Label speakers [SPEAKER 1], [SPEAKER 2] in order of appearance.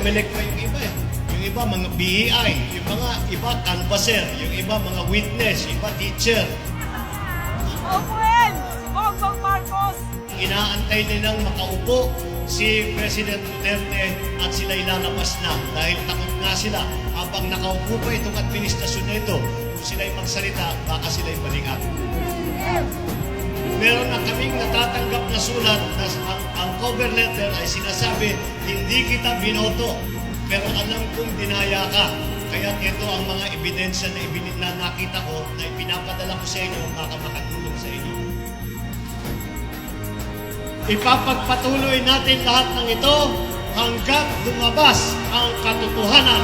[SPEAKER 1] COMELEC pa yung iba eh. Yung iba, mga BEI. Yung mga iba, canvasser. Yung iba, mga witness. Iba, teacher.
[SPEAKER 2] Si Bongbong Marcos!
[SPEAKER 1] Inaantay nilang makaupo si President Duterte at sila ilalabas na dahil takot nga sila habang nakaupo pa itong administrasyon na ito kung sila'y magsalita baka sila'y balikan. Meron na kaming natatanggap na sulat na cover letter ay sinasabi hindi kita binoto pero alam kong dinaya ka. Kaya ito ang mga ebidensya na, ibin- na nakita ko na ipinapadala ko sa inyo baka makatulong sa inyo. Ipapagpatuloy natin lahat ng ito hanggang lumabas ang katotohanan.